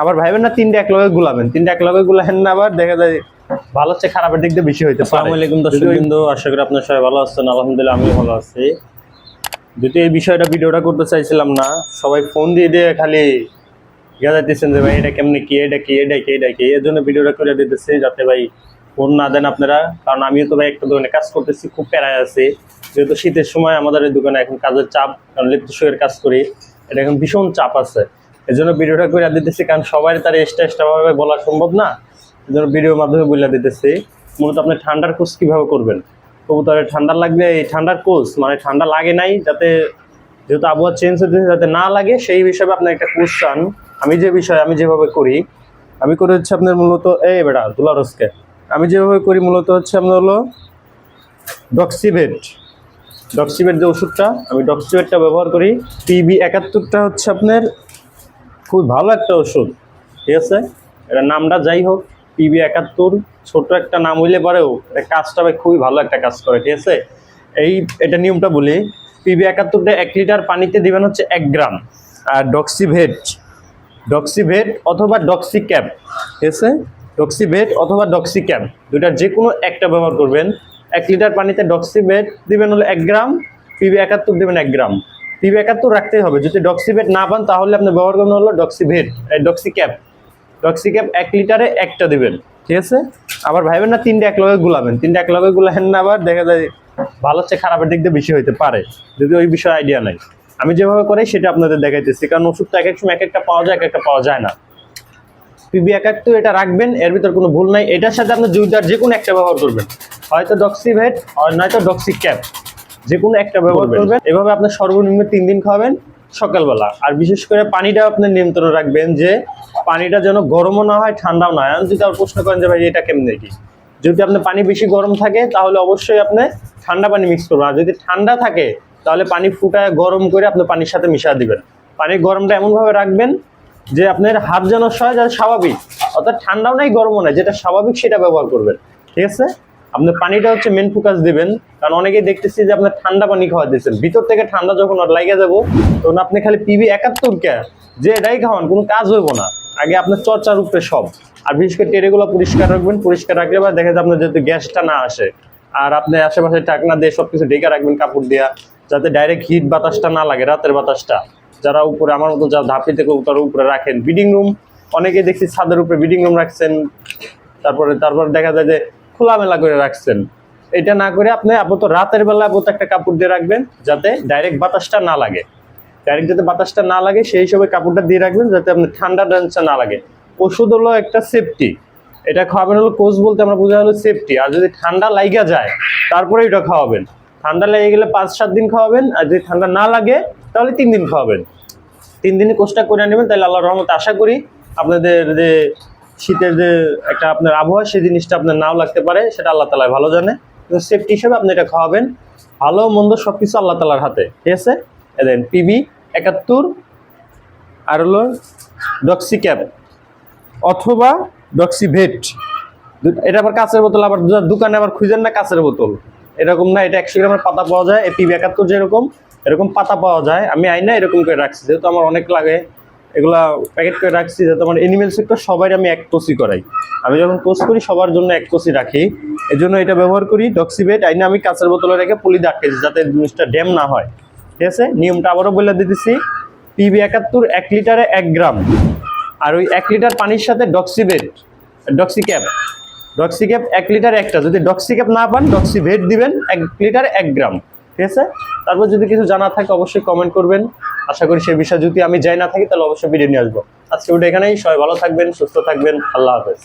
আবার ভাইবেন না তিনটা এক লগে গুলাবেন। তিনটা এক লগে গুলাবেন না আবার দেখা যায় ভালো হচ্ছে খারাপের দিক দিয়ে বেশি হইতে পারে। আসসালামু আলাইকুম দর্শক বিন্দু আশা করি আপনার সবাই ভালো আছেন। আলহামদুলিল্লাহ আমিও ভালো আছি। যদি এই বিষয়টা ভিডিওটা করতে চাইছিলাম না সবাই ফোন দিয়ে দিয়ে খালি যাইতেছেন যে ভাই এটা কেমনে কি এটা কি এটা কি এটা কি? এর জন্য ভিডিওটা করে দিতেছি যাতে ভাই ফোন না দেন আপনারা। কারণ আমিও তো ভাই একটা দোকানে কাজ করতেছি খুব প্যারায় আছি। যেহেতু শীতের সময় আমাদের এই দোকানে এখন কাজের চাপ কারণ লিপ্ত কাজ করি এটা এখন ভীষণ চাপ আছে। এর জন্য ভিডিওটা করে দিতেছি, কারণ সবাই তার এক্সট্রা এক্সট্রা ভাবে বলা সম্ভব না। এই জন্য ভিডিওর মাধ্যমে বলে দিতেছি। মূলত আপনি ঠান্ডার কোর্স কীভাবে করবেন? কবুতরের ঠান্ডা লাগলে এই ঠান্ডার কোর্স মানে ঠান্ডা লাগে নাই, যাতে যেহেতু আবহাওয়া চেঞ্জ হতে যাতে না লাগে, সেই হিসাবে আপনি একটা কোর্স চান। আমি যে বিষয় আমি যেভাবে করি, আমি করে হচ্ছে আপনার মূলত, এই বেটা, দুলারসকে। আমি যেভাবে করি মূলত হচ্ছে আপনার হলো ডক্সিভেট। ডক্সিভেট যে ওষুধটা, আমি ডক্সিভেটটা ব্যবহার করি। পিবি একাত্তরটা হচ্ছে আপনার খুব ভালো একটা ওষুধ, ঠিক আছে? এটা নামটা যাই হোক পিবি একাত্তর ছোট একটা নাম হইলে পরেও এটা কাজটা ভাই খুবই ভালো একটা কাজ করে, ঠিক আছে? এই, এটা নিয়মটা বলি পিবি একাত্তরটা এক লিটার পানিতে দিবেন হচ্ছে এক গ্রাম, আর ডক্সিভেট ডক্সিভেট অথবা ডক্সি ডক্সিক্যাপ, ঠিক আছে? ডক্সিভেট অথবা ডক্সি ডক্সিক্যাপ দুটার যে কোনো একটা ব্যবহার করবেন। এক লিটার পানিতে ডক্সিভেট দিবেন হলো এক গ্রাম পিবি একাত্তর দিবেন এক গ্রাম। পিবি একাত্তর রাখতেই হবে। যদি ডক্সিভেট না পান, তাহলে আপনি ব্যবহার করবেন হলো ডক্সিভেট ডক্সিক্যাপ। ডক্সিক্যাপ এক লিটারে একটা দিবেন, ঠিক আছে? আবার ভাইবেন না, তিনটা এক লগে গুলাবেন। তিনটা এক লগে গুলাবেন না, আবার দেখা যায় ভালো হচ্ছে, খারাপের দিক দিয়ে বেশি হইতে পারে। যদি ওই বিষয়ে আইডিয়া নাই। আমি যেভাবে করি সেটা আপনাদের দেখাইতেছি। কারণ ওষুধটা এক এক সময় এক একটা পাওয়া যায়, এক একটা পাওয়া যায় না। পিবি একাত্তর এটা রাখবেন, এর ভিতর কোনো ভুল নাই। এটার সাথে আপনি দুইটার যে কোনো একটা ব্যবহার করবেন। হয়তো ডক্সিভেট, আর নয়তো ডক্সি ক্যাপ যে কোনো একটা ব্যবহার করবেন। এভাবে আপনি সর্বনিম্ন তিন দিন খাওয়াবেন সকালবেলা। আর বিশেষ করে পানিটা আপনি নিয়ন্ত্রণ রাখবেন যে পানিটা যেন গরমও না হয় ঠান্ডাও না হয়। যদি আর প্রশ্ন করেন যে ভাই এটা কেমনে কি? যদি আপনার পানি বেশি গরম থাকে তাহলে অবশ্যই আপনি ঠান্ডা পানি মিক্স করবেন। আর যদি ঠান্ডা থাকে তাহলে পানি ফুটায় গরম করে আপনি পানির সাথে মিশা দিবেন। পানির গরমটা এমনভাবে রাখবেন যে আপনার হাত যেন সয় যেন স্বাভাবিক। অর্থাৎ ঠান্ডাও নাই গরমও নাই। যেটা স্বাভাবিক সেটা ব্যবহার করবেন। ঠিক আছে? আপনি পানিটা হচ্ছে মেন ফোকাস দিবেন। কারণ অনেকেই দেখতেছি যে আপনার ঠান্ডা পানি খাওয়া দিচ্ছেন ভিতর থেকে ঠান্ডা যখন লাগে যাব, তখন আপনি খালি পিবি একাত্তর কে, যে এটাই খাওয়ান, কোনো কাজ হইব না। আগে আপনার চর্চার উপরে সব। আর বিশেষ করে টেরেগুলো পরিষ্কার রাখবেন, পরিষ্কার রাখলে বা দেখা যায় আপনার যাতে গ্যাসটা না আসে। আর আপনি আশেপাশে টাকনা দিয়ে সব কিছু ঢেকে রাখবেন কাপড় দিয়া, যাতে ডাইরেক্ট হিট বাতাসটা না লাগে, রাতের বাতাসটা। যারা উপরে, আমার মতো যারা ধাপি থেকে তার উপরে রাখেন বিডিং রুম অনেকে দেখছি ছাদের উপরে বিডিং রুম রাখছেন। তারপরে, তারপর দেখা যায় যে খোলামেলা করে রাখছেন। এটা না করে আপনি আপাতত রাতের বেলা আপাতত একটা কাপড় দিয়ে রাখবেন, যাতে ডাইরেক্ট বাতাসটা না লাগে। ডাইরেক্ট যাতে বাতাসটা না লাগে, সেই হিসাবে কাপড়টা দিয়ে রাখবেন, যাতে আপনি ঠান্ডা ডান্সটা না লাগে। ওষুধ হলো একটা সেফটি এটা খাওয়াবেন হলো কোচ বলতে আমরা বোঝা হলো সেফটি আর যদি ঠান্ডা লাইগা যায় তারপরে এটা খাওয়াবেন। ঠান্ডা লেগে গেলে পাঁচ সাত দিন খাওয়াবেন, আর যদি ঠান্ডা না লাগে, তাহলে তিন দিন খাওয়াবেন। তিন দিনে কোর্সটা করে নেবেন, তাহলে আল্লাহ রহমত আশা করি আপনাদের যে শীতের যে একটা আপনার আবহাওয়া, সেই জিনিসটা আপনার নাও লাগতে পারে, সেটা আল্লাহ তালায় ভালো জানে। সেফটি হিসেবে আপনি এটা খাওয়াবেন। ভালো মন্দ সব কিছু আল্লাহ তালার হাতে, ঠিক আছে? দেন পিবি একাত্তর, আর হলো ডক্সিক্যাপ অথবা ডক্সিভেট এটা আবার কাঁচের বোতল, আবার দোকানে আবার খুঁজেন না কাঁচের বোতল। এরকম না, এটা একশো গ্রামের পাতা পাওয়া যায়, এই পিবি একাত্তর যেরকম, এরকম পাতা পাওয়া যায়। আমি আইনা এরকম করে রাখছি, যেহেতু আমার অনেক লাগে। এগুলা প্যাকেট করে রাখছি যাতে আমার এনিমেল সেক্টর সবাই আমি এক কোসি করাই। আমি যখন কোর্স করি, সবার জন্য এক কোসি রাখি। এই জন্য এটা ব্যবহার করি ডক্সিভেট আইনা আমি কাঁচের বোতলে রেখে পলি রাখতেছি যাতে জিনিসটা ড্যাম না হয়। ঠিক আছে? নিয়মটা আবারও বলে দিতেছি। পিবি একাত্তর এক লিটারে এক গ্রাম। আর ওই এক লিটার পানির সাথে ডক্সিভেট ডক্সিক্যাপ ডক্সিক্যাপ এক লিটার একটা। যদি ডক্সিক্যাপ না পান ডক্সিভেট দিবেন এক লিটার এক গ্রাম। ঠিক আছে? তারপর যদি কিছু জানা থাকে, অবশ্যই কমেন্ট করবেন। আশা করি সেই বিষয়ে যদি আমি যাই না থাকি, তাহলে অবশ্যই ভিডিও নিয়ে আসব। আজকে ভিডিও এখানেই। সবাই ভালো থাকবেন, সুস্থ থাকবেন। আল্লাহ হাফেজ।